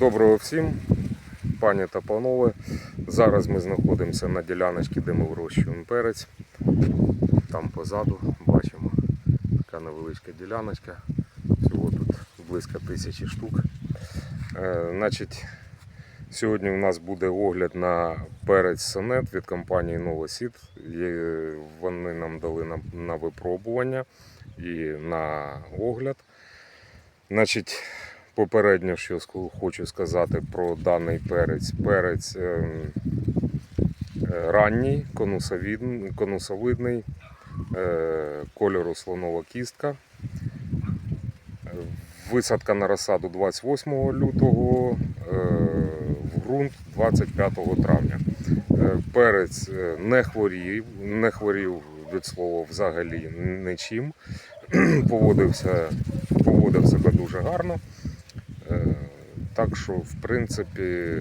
Доброго всім, пані та панове. Зараз ми знаходимося на діляночці, де ми вирощуємо перець. Там позаду бачимо така невеличка діляночка. Всього тут близько тисячі штук. Е, значить, сьогодні у нас буде огляд на перець Сонет від компанії Новосід. Вони нам дали на, на випробування і на огляд. Значить, попередньо, що хочу сказати про даний перець. Перець ем, е, ранній, конусовидний, е, кольору слонова кістка. Висадка на розсаду 28 лютого, е, в ґрунт 25 травня. Перець не хворів, не хворів від слова взагалі нічим. Поводився, поводив себе дуже гарно. Так що, в принципі,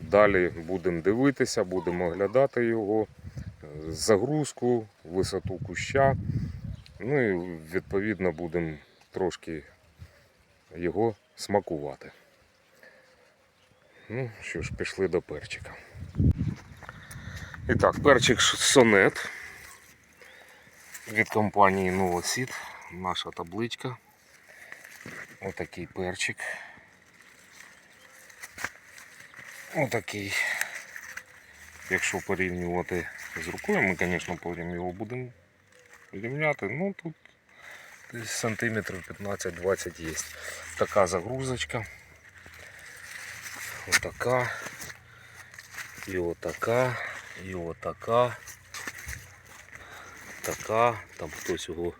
далі будемо дивитися, будемо оглядати його, загрузку, висоту куща. Ну і відповідно будемо трошки його смакувати. Ну що ж, пішли до перчика. І так, перчик сонет від компанії Новосід. Наша табличка. Отакий перчик. Отакий. Якщо порівнювати з рукою, ми, звісно, потім його будемо рівняти. Ну тут сантиметрів 15-20 є. Така загрузочка. Отака. І отака. І отака. Така. Там хтось його.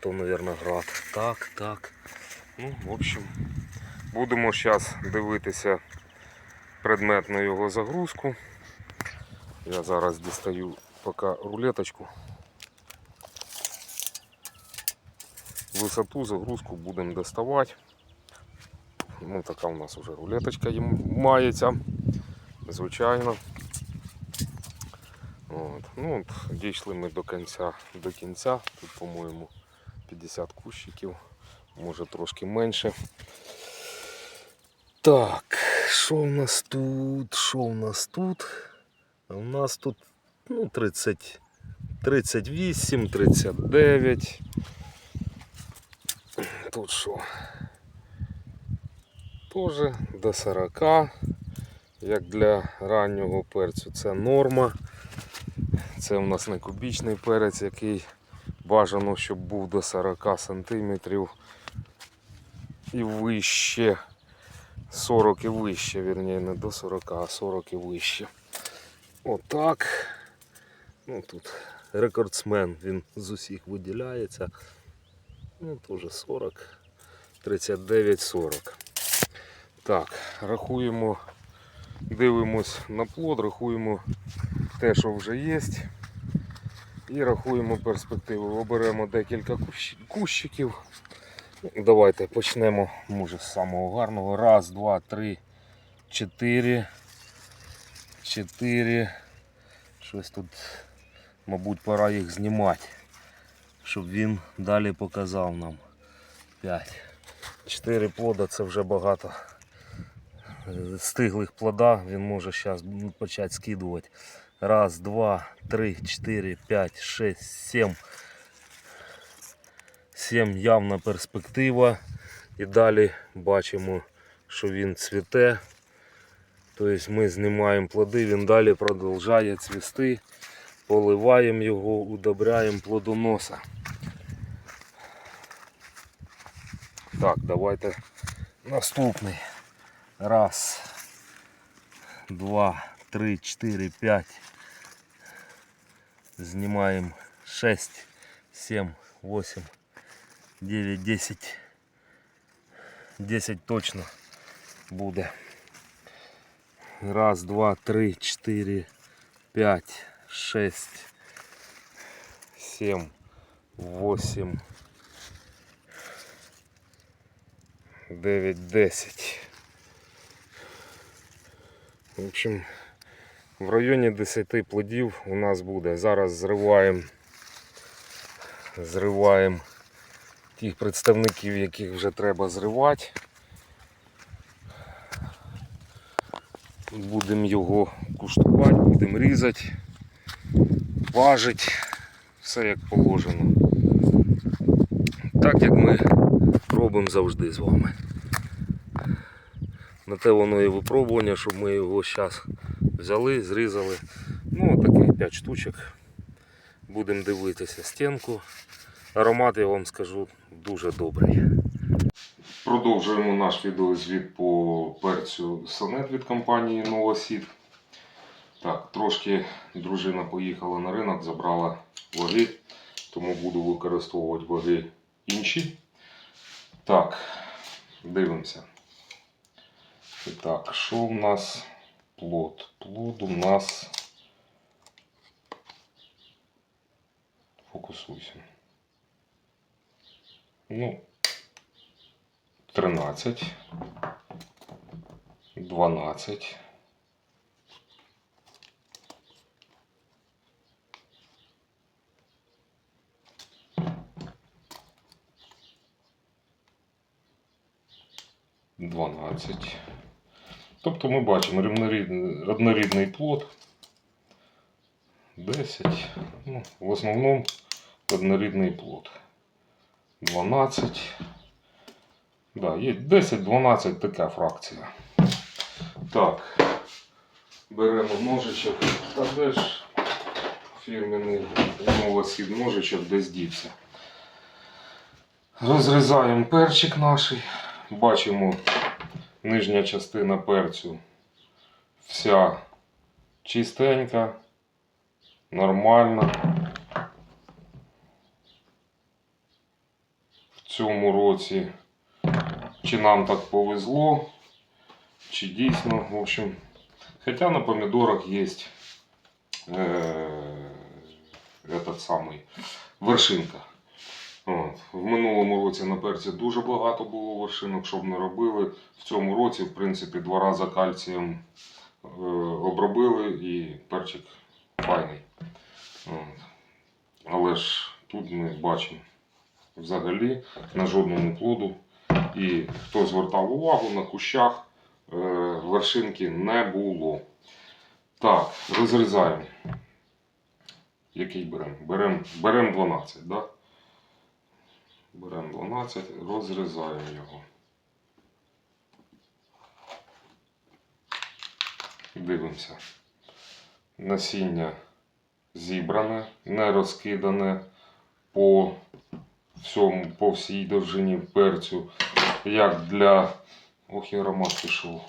То, мабуть, град. Так, так. Ну, в общем, будемо зараз дивитися предметну його загрузку. Я зараз дістаю поки рулеточку. Висоту загрузку будемо доставати. Ну, така у нас вже рулеточка мається. Звичайно. От. Ну, от, дійшли ми до кінця, до кінця. Тут, по-моєму, 50 кущиків, може трошки менше. Так, що в нас тут? Що в нас тут? У нас тут ну, 30, 38, 39. Тут що? Тоже до 40. Як для раннього перцю це норма. Це у нас не кубічний перець, який бажано, щоб був до 40 см і вище. 40 і вище, вірніше, не до 40, а 40 і вище. Отак. Ну тут рекордсмен, він з усіх виділяється. Ну, теж 40, 39, 40. Так, рахуємо, дивимось на плод, рахуємо те, що вже є. І рахуємо перспективу. Оберемо декілька кущ- кущиків. Давайте почнемо, може, з самого гарного. Раз, два, три, чотири. Чотири. Щось тут, мабуть, пора їх знімати, щоб він далі показав нам. П'ять. Чотири плода це вже багато. Стиглих плода він може зараз почати скидувати. Раз, два, три, чотири, п'ять, шесть, сім. 7 явна перспектива. І далі бачимо, що він цвіте. Тобто Ми знімаємо плоди, він далі продовжує цвісти, поливаємо його, удобряємо плодоноса. Так, давайте наступний. Раз, два, три, чотири, п'ять. Знімаємо шесть, сім, восім. 9, 10. 10 точно буде. Раз, два, три, чотири, п'ять, шесть, сім, восім. Дев'ять, десять. В общем, в районі 10 плодів у нас буде. Зараз зриваємо, зриваємо тих представників, яких вже треба зривати. Будемо його куштувати, будемо різати, важити, все як положено. Так як ми робимо завжди з вами. На те воно і випробування, щоб ми його зараз взяли, зрізали. Ну, таких 5 штучок. Будемо дивитися стінку. Аромат, я вам скажу, дуже добрий. Продовжуємо наш відеозвіт по перцю Сонет від компанії Новосід. Так, трошки дружина поїхала на ринок, забрала ваги, тому буду використовувати ваги інші. Так, дивимося. І так, що в нас плод? Плод у нас. Фокусуйся. Ну, 13, 12. Дванадцять. Тобто ми бачимо рівнорідний, однорідний плод. 10. Ну, в основному однорідний плод. 12. Да, є 10-12 така фракція. Так. Беремо ножичок. Та де ж фірменний новосід ножичок десь дівся. Розрізаємо перчик наш. Бачимо нижня частина перцю. Вся чистенька, нормальна. В цьому році чи нам так повезло, чи дійсно, в общем, хотя на помидорах есть э, этот самий вершинка. От. В минулому році на перці дуже багато було вершинок, щоб не робили. В цьому році, в принципі, два рази кальцієм е, обробили і перчик файний. От. Але ж тут ми бачимо взагалі на жодному плоду. І хто звертав увагу на кущах е, вершинки не було. Так, розрізаємо. Який беремо? Беремо берем 12, да? Беремо 12, розрізаємо його. Дивимося. Насіння зібране, не розкидане по всьому, по всій довжині перцю, як для. Ох, і аромат пішов.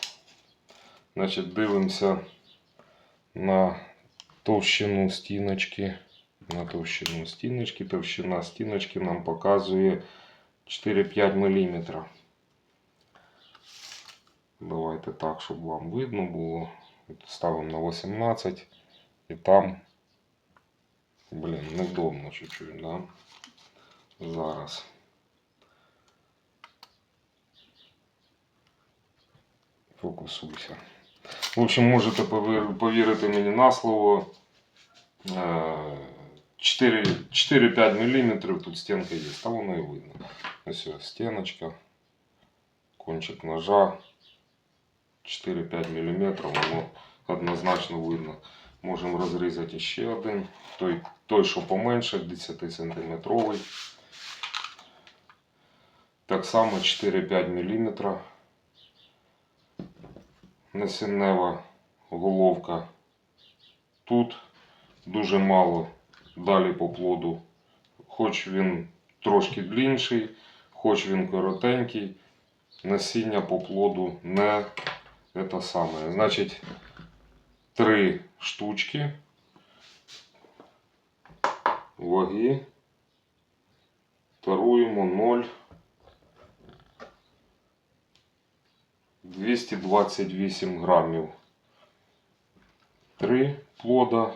Значить, дивимося на товщину стіночки. На товщину стіночки. Товщина стіночки нам показує 4-5 мм. Давайте так, щоб вам видно було. Ставимо на 18 і там, блін, невдобно чуть-чуть, да? Зараз. Фокусуйся. В общем, можете повірити мені на слово. Е, 4 4-5 мм тут стінка є, та воно і видно. Ось стіночка, кончик ножа. 4-5 мм, воно однозначно видно. Можемо розрізати ще один. Той, той що поменше, 10 сантиметровий. Так само 4-5 мм. Насіннева головка тут дуже мало далі по плоду. Хоч він трошки длінший, хоч він коротенький, насіння по плоду не це саме. Значить, три штучки ваги таруємо 0. 228 грамів. Три плода.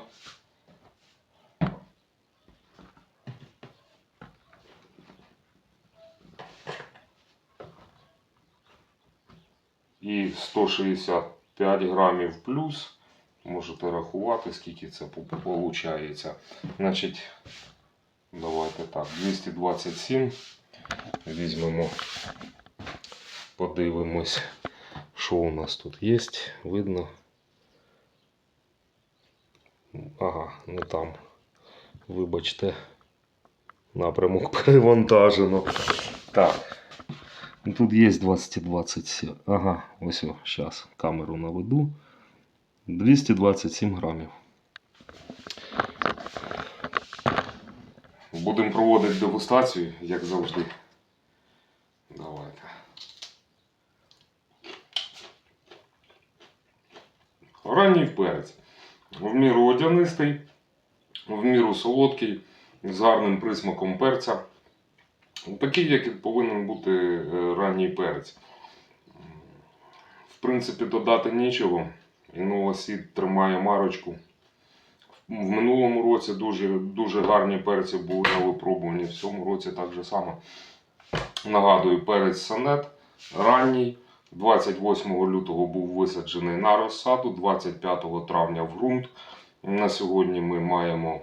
І 165 грамів плюс. Можете рахувати, скільки це виходить. Значить, давайте так, 227 візьмемо, подивимось, що у нас тут є. Видно. Ага, не там. Вибачте. Напрямок перевантажено. Так. Ну, Тут є 227. Ага, ось зараз камеру наведу. 227 грамів. Будемо проводити дегустацію, як завжди. Давайте. Ранній перець. В міру одянистий, в міру солодкий, з гарним присмаком перця. Такий, як повинен бути е, ранній перець. В принципі, додати нічого. Інова Сід тримає марочку. В минулому році дуже, дуже гарні перці були на випробуванні. В цьому році так же само. Нагадую, перець санет ранній. 28 лютого був висаджений на розсаду, 25 травня в ґрунт. На сьогодні ми маємо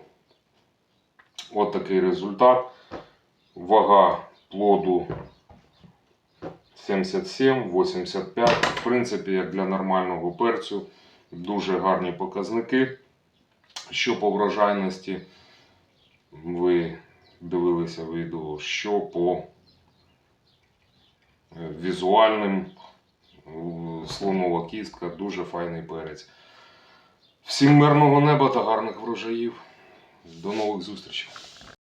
отакий результат. Вага плоду 77-85. В принципі, як для нормального перцю, дуже гарні показники. Що по врожайності, ви дивилися відео, що по е, візуальним слонова кістка, дуже файний перець. Всім мирного неба та гарних врожаїв. До нових зустрічей!